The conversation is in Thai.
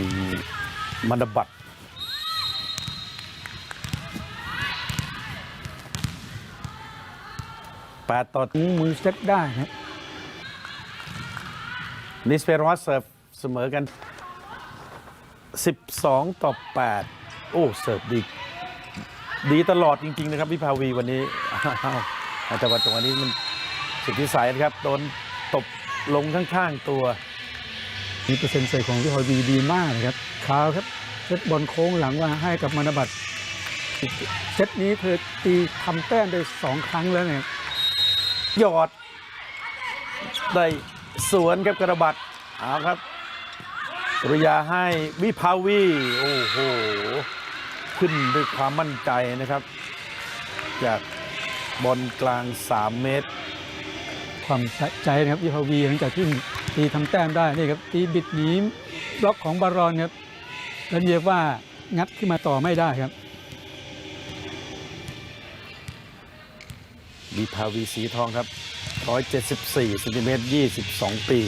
มีมันบัตรแปดต่อมือเซตได้ครับนิสเปโรสเสิร์ฟเสมอกัน 12 ต่อ 8 โอ้ เสิร์ฟดี ดีตลอดจริง ๆ นะครับพี่ภาวีวันนี้อาวแต่ว่าตรงนี้มันสุดที่สายนะครับ โดนตบลงข้าง ๆ ตัว มีเปอร์เซ็นต์ใส่ของพี่ฮอยบีดีมากนะครับขาวครับเซตบอลโค้งหลังว่าให้กับมานบัตเซตนี้เธอตีทำแต้มได้สองครั้งแล้วเนี่ยหยอด ได้สวนครับกระบัดเอาครับสุริยาให้วิภาวีโอ้โห ขึ้นด้วยความมั่นใจนะครับ จากบอลกลาง 3 เมตร ความสะใจนะครับพี่ฮาวีหลังจากที่ตีทำแต้มได้นี่ครับตีบิดหนีบล็อกของบารอนครับแล้วเรียกว่างัดขึ้นมาต่อไม่ได้ครับวิภาวีสีทองครับ 174เซนติเมตร22 ปี